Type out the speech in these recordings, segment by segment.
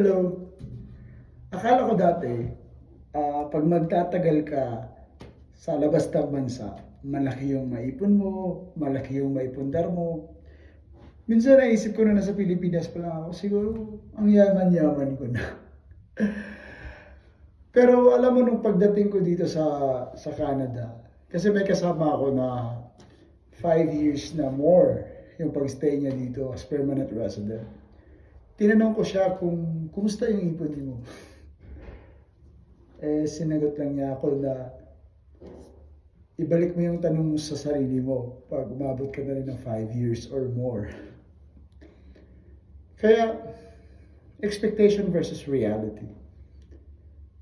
Hello. Akala ko dati, ah, pag magtatagal ka sa labas ng bansa, malaki yung maipon mo, malaki yung maipundar mo. Minsan naisip ko na nasa Pilipinas pa lang ako, siguro ang yaman-yaman ko na. Pero alam mo nung pagdating ko dito sa sa Canada, kasi may kasama ako na five years na more yung pagstay niya dito as permanent resident. Tinanong ko siya kung kumusta yung ipon mo. Eh, sinagot lang niya ako na ibalik mo yung tanong mo sa sarili mo pag umabot ka na rin ng five years or more. Kaya, expectation versus reality.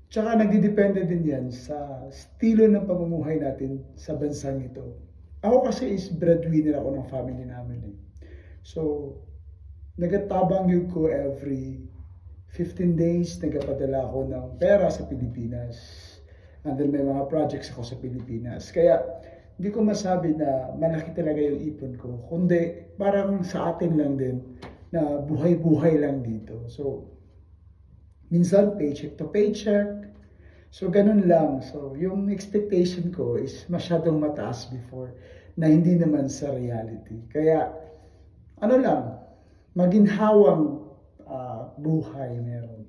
Tsaka nagdidepende din yan sa estilo ng pamumuhay natin sa bansang ito. Ako kasi is breadwinner ako ng family namin eh. So, nagatabang yun ko every 15 days, nagapadala ako ng pera sa Pilipinas. And then may mga projects ako sa Pilipinas. Kaya, hindi ko masabi na malaki talaga yung ipon ko. Kundi, parang sa atin lang din na buhay-buhay lang dito. So, minsan paycheck to paycheck. So, ganun lang. So, yung expectation ko is masyadong mataas before na hindi naman sa reality. Kaya, ano lang, maginhawang ah, buhay meron.